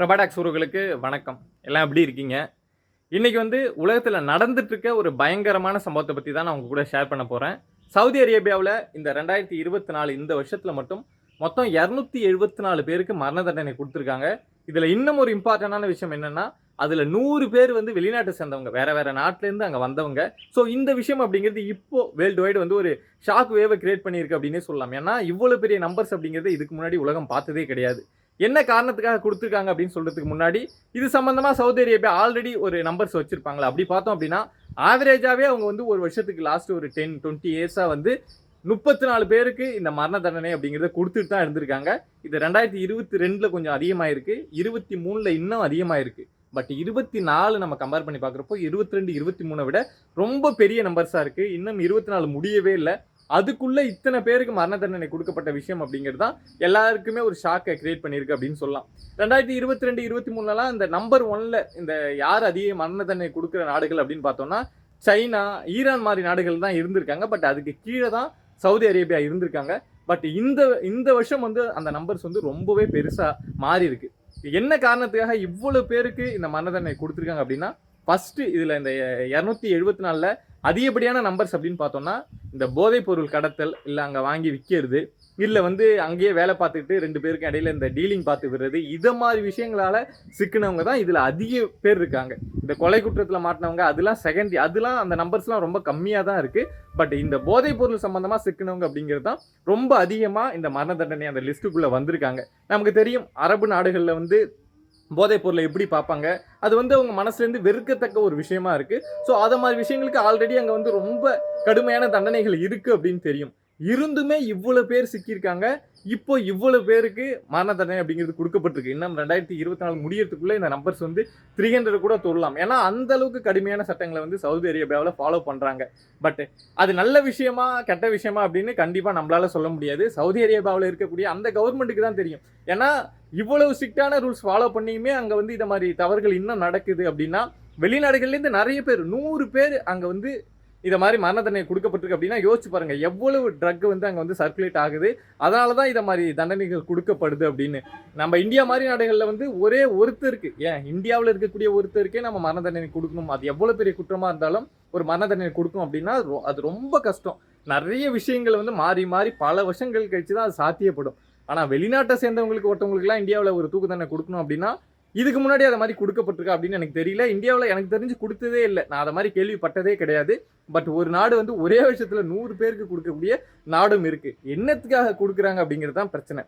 பிரபாடாக்ஸ் உறவுகளுக்கு வணக்கம். எல்லாம் எப்படி இருக்கீங்க? இன்றைக்கி வந்து உலகத்தில் நடந்துட்டுருக்க ஒரு பயங்கரமான சம்பவத்தை பற்றி தான் நான் உங்கள் கூட ஷேர் பண்ண போகிறேன் சவுதி அரேபியாவில் இந்த ரெண்டாயிரத்தி இருபத்தி நாலு இந்த வருஷத்தில் மட்டும் மொத்தம் இரநூத்தி எழுபத்தி நாலு பேருக்கு மரண தண்டனை கொடுத்துருக்காங்க. இதில் இன்னும் ஒரு இம்பார்ட்டண்டான விஷயம் என்னென்னா அதில் நூறு பேர் வந்து வெளிநாட்டை சேர்ந்தவங்க வேறு வேறு நாட்டிலேருந்து அங்கே வந்தவங்க. ஸோ இந்த விஷயம் அப்படிங்கிறது இப்போது வேர்ல்டு வைடு வந்து ஒரு ஷாக் வேவை கிரியேட் பண்ணியிருக்கு அப்படின்னே சொல்லலாம். ஏன்னா இவ்வளோ பெரிய நம்பர்ஸ் அப்படிங்கிறது இதுக்கு முன்னாடி உலகம் பார்த்ததே கிடையாது. என்ன காரணத்துக்காக கொடுத்துருக்காங்க அப்படின்னு சொல்கிறதுக்கு முன்னாடி இது சம்மந்தமாக சவுதி அரேபியா ஆல்ரெடி ஒரு நம்பர்ஸ் வச்சுருப்பாங்களா. அப்படி பார்த்தோம் அப்படின்னா ஆவரேஜாவே அவங்க வந்து ஒரு வருஷத்துக்கு லாஸ்ட் ஒரு டென் டுவெண்ட்டி இயர்ஸாக வந்து முப்பத்தி நாலு பேருக்கு இந்த மரண தண்டனை அப்படிங்கிறத கொடுத்துட்டு தான் இருந்திருக்காங்க. இது ரெண்டாயிரத்தி இருபத்தி ரெண்டில் கொஞ்சம் அதிகமாகிருக்கு இருபத்தி மூணில் இன்னும் அதிகமாகிருக்கு பட் இருபத்தி நாலு நம்ம கம்பேர் பண்ணி பார்க்குறப்போ இருபத்தி ரெண்டு இருபத்தி மூணை விட ரொம்ப பெரிய நம்பர்ஸாக இருக்குது இன்னும் இருபத்தி நாலு முடியவே இல்லை. அதுக்குள்ளே இத்தனை பேருக்கு மரண தண்டனை கொடுக்கப்பட்ட விஷயம் அப்படிங்கிறது தான் எல்லாருக்குமே ஒரு ஷாக்கை கிரியேட் பண்ணியிருக்கு அப்படின்னு சொல்லலாம். ரெண்டாயிரத்தி இருபத்தி ரெண்டு இருபத்தி மூணுலலாம் இந்த நம்பர் ஒன்ல இந்த யார் அதிக மரண தண்டனை கொடுக்குற நாடுகள் அப்படின்னு பார்த்தோம்னா சைனா ஈரான் மாதிரி நாடுகள் தான் இருந்திருக்காங்க. பட் அதுக்கு கீழே தான் சவுதி அரேபியா இருந்திருக்காங்க. பட் இந்த இந்த வருஷம் வந்து அந்த நம்பர்ஸ் வந்து ரொம்பவே பெருசாக மாறி இருக்கு என்ன காரணத்துக்காக இவ்வளோ பேருக்கு இந்த மரண தண்டனை கொடுத்துருக்காங்க அப்படின்னா ஃபஸ்ட்டு இதில் இந்த இரநூத்தி எழுபத்தி நாலில் அதிகப்படியான நம்பர்ஸ் அப்படின்னு பார்த்தோம்னா இந்த போதைப் பொருள் கடத்தல் இல்லை அங்கே வாங்கி விற்கிறது இல்லை வந்து அங்கேயே வேலை பார்த்துக்கிட்டு ரெண்டு பேருக்கும் இடையில இந்த டீலிங் பார்த்து விடுறது இதை மாதிரி விஷயங்களால சிக்கினவங்க தான் இதில் அதிக பேர் இருக்காங்க. இந்த கொலை குற்றத்தில் மாட்டினவங்க அதெல்லாம் செகண்ட் அதெல்லாம் அந்த நம்பர்ஸ்லாம் ரொம்ப கம்மியாக தான் இருக்குது பட் இந்த போதைப் பொருள் சம்மந்தமாக சிக்கினவங்க அப்படிங்கிறது தான் ரொம்ப அதிகமாக இந்த மரண தண்டனை அந்த லிஸ்ட்டுக்குள்ளே வந்திருக்காங்க. நமக்கு தெரியும் அரபு நாடுகளில் வந்து போதைப் பொருளை எப்படி பார்ப்பாங்க? அது வந்து அவங்க மனசுலேருந்து வெறுக்கத்தக்க ஒரு விஷயமா இருக்கு. ஸோ அதை மாதிரி விஷயங்களுக்கு ஆல்ரெடி அங்கே வந்து ரொம்ப கடுமையான தண்டனைகள் இருக்கு அப்படின்னு தெரியும். இருந்துமே இவ்வளோ பேர் சிக்கியிருக்காங்க. இப்போ இவ்வளவு பேருக்கு மரண தண்டனை அப்படிங்கிறது கொடுக்கப்பட்டிருக்கு. இன்னும் ரெண்டாயிரத்தி இருபத்தி நாலு முடியறதுக்குள்ள இந்த நம்பர்ஸ் வந்து த்ரீ ஹண்ட்ரட் கூட தொடலாம் ஏன்னா அந்த அளவுக்கு கடுமையான சட்டங்களை வந்து சவுதி அரேபியாவில் ஃபாலோ பண்றாங்க. பட் அது நல்ல விஷயமா கெட்ட விஷயமா அப்படின்னு கண்டிப்பா நம்மளால சொல்ல முடியாது. சவுதி அரேபியாவில் இருக்கக்கூடிய அந்த கவர்மெண்ட்டுக்கு தான் தெரியும். ஏன்னா இவ்வளவு ஸ்ட்ரிக்டான ரூல்ஸ் ஃபாலோ பண்ணியுமே அங்க வந்து இந்த மாதிரி தவறுகள் இன்னும் நடக்குது அப்படின்னா வெளிநாடுகள்லேருந்து நிறைய பேர் நூறு பேர் அங்கே வந்து இதை மாதிரி மரண தண்டனை கொடுக்கப்பட்டிருக்கு அப்படின்னா யோசிச்சு பாருங்க எவ்வளவு ட்ரக் வந்து அங்கே வந்து சர்க்குலேட் ஆகுது அதனால தான் இதை மாதிரி தண்டனைகள் கொடுக்கப்படுது அப்படின்னு. நம்ம இந்தியா மாதிரி நாடுகளில் வந்து ஒரே ஒருத்தருக்கு ஏன்? இந்தியாவில் இருக்கக்கூடிய ஒருத்தருக்கே நம்ம மரண தண்டனை கொடுக்கணும். அது எவ்வளோ பெரிய குற்றமாக இருந்தாலும் ஒரு மரண தண்டனை கொடுக்கணும் அப்படின்னா அது ரொம்ப கஷ்டம். நிறைய விஷயங்கள் வந்து மாறி மாறி பல வருஷங்கள் கழிச்சு தான் அது சாத்தியப்படும். ஆனால் வெளிநாட்டை சேர்ந்தவங்களுக்கு ஒருத்தவங்களுக்குலாம் இந்தியாவில் ஒரு தூக்கு தண்டனை கொடுக்கணும் அப்படின்னா இதுக்கு முன்னாடி அதை மாதிரி கொடுக்கப்பட்டிருக்கா அப்படின்னு எனக்கு தெரியல. இந்தியாவில் எனக்கு தெரிஞ்சு கொடுத்ததே இல்லை. நான் அதை மாதிரி கேள்விப்பட்டதே கிடையாது. பட் ஒரு நாடு வந்து ஒரே வருஷத்தில் நூறு பேருக்கு கொடுக்கக்கூடிய நாடும் இருக்குது என்னத்துக்காக கொடுக்குறாங்க அப்படிங்கிறது தான் பிரச்சனை.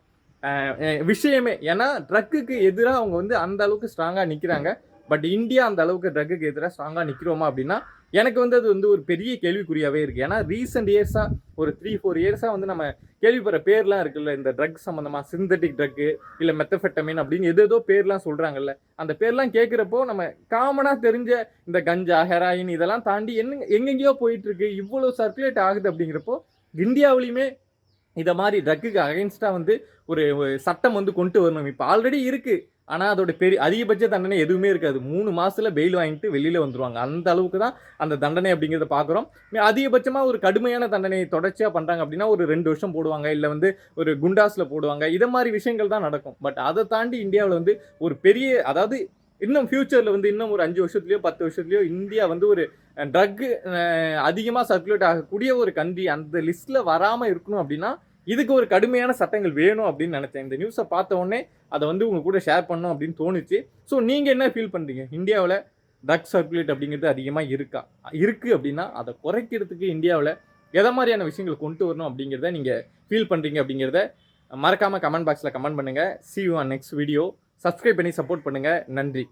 விஷயமே. ஏன்னா ட்ரக்குக்கு எதிராக அவங்க வந்து அந்த அளவுக்கு ஸ்ட்ராங்காக நிற்கிறாங்க பட் இந்தியா அந்த அளவுக்கு ட்ரக்குக்கு எதிராக ஸ்ட்ராங்காக நிற்கிறோமா அப்படின்னா எனக்கு வந்து அது வந்து ஒரு பெரிய கேள்விக்குறியாகவே இருக்குது ஏன்னா ரீசெண்ட் இயர்ஸாக ஒரு த்ரீ ஃபோர் இயர்ஸாக வந்து நம்ம கேள்விப்படுற பேர்லாம் இருக்குல்ல இந்த ட்ரக் சம்மந்தமாக சிந்தட்டிக் ட்ரக்கு இல்லை மெத்தஃபெட்டமின் அப்படின்னு எது ஏதோ பேர்லாம் சொல்கிறாங்கல்ல அந்த பேர்லாம் கேட்குறப்போ நம்ம காமனாக தெரிஞ்ச இந்த கஞ்சா ஹெராயின் இதெல்லாம் தாண்டி என்ன எங்கெங்கேயோ போயிட்டுருக்கு இவ்வளோ சர்க்குலேட் ஆகுது அப்படிங்கிறப்போ இந்தியாவிலையுமே இதை மாதிரி ட்ரக்குக்கு அகைன்ஸ்டாக வந்து ஒரு சட்டம் வந்து கொண்டு வரணும். இப்போ ஆல்ரெடி இருக்குது ஆனால் அதோட பெரிய அதிகபட்ச தண்டனை எதுவுமே இருக்காது. மூணு மாதத்தில் பெயில் வாங்கிட்டு வெளியில் வந்துருவாங்க. அந்த அளவுக்கு தான் அந்த தண்டனை அப்படிங்கிறத பார்க்குறோம். அதிகபட்சமாக ஒரு கடுமையான தண்டனை தொடர்ச்சியாக பண்ணுறாங்க அப்படின்னா ஒரு ரெண்டு வருஷம் போடுவாங்க. இல்லை வந்து ஒரு குண்டாஸில் போடுவாங்க. இதை மாதிரி விஷயங்கள் தான் நடக்கும். பட் அதை தாண்டி இந்தியாவில் வந்து ஒரு பெரிய அதாவது இன்னும் ஃப்யூச்சரில் வந்து இன்னும் ஒரு அஞ்சு வருஷத்துலையோ பத்து வருஷத்துலையோ இந்தியா வந்து ஒரு ட்ரக் அதிகமாக சர்க்குலேட் ஆகக்கூடிய ஒரு கண்ட்ரி அந்த லிஸ்ட்டில் வராமல் இருக்கணும் அப்படின்னா இதுக்கு ஒரு கடுமையான சட்டங்கள் வேணும் அப்படின்னு நினச்சேன். இந்த நியூஸை பார்த்த உடனே அதை வந்து உங்கள் கூட ஷேர் பண்ணோம் அப்படின்னு தோணுச்சு. ஸோ நீங்கள் என்ன ஃபீல் பண்ணுறீங்க இந்தியாவில் ட்ரக் சர்க்குலேட் அப்படிங்கிறது அதிகமாக இருக்கா? இருக்குது அப்படின்னா அதை குறைக்கிறதுக்கு இந்தியாவில் எதை மாதிரியான விஷயங்கள் கொண்டு வரணும் அப்படிங்கிறத நீங்கள் ஃபீல் பண்ணுறீங்க அப்படிங்கிறத மறக்காமல் கமெண்ட் பாக்ஸில் கமெண்ட் பண்ணுங்கள் see you next video subscribe பண்ணி சப்போர்ட் பண்ணுங்கள் நன்றி.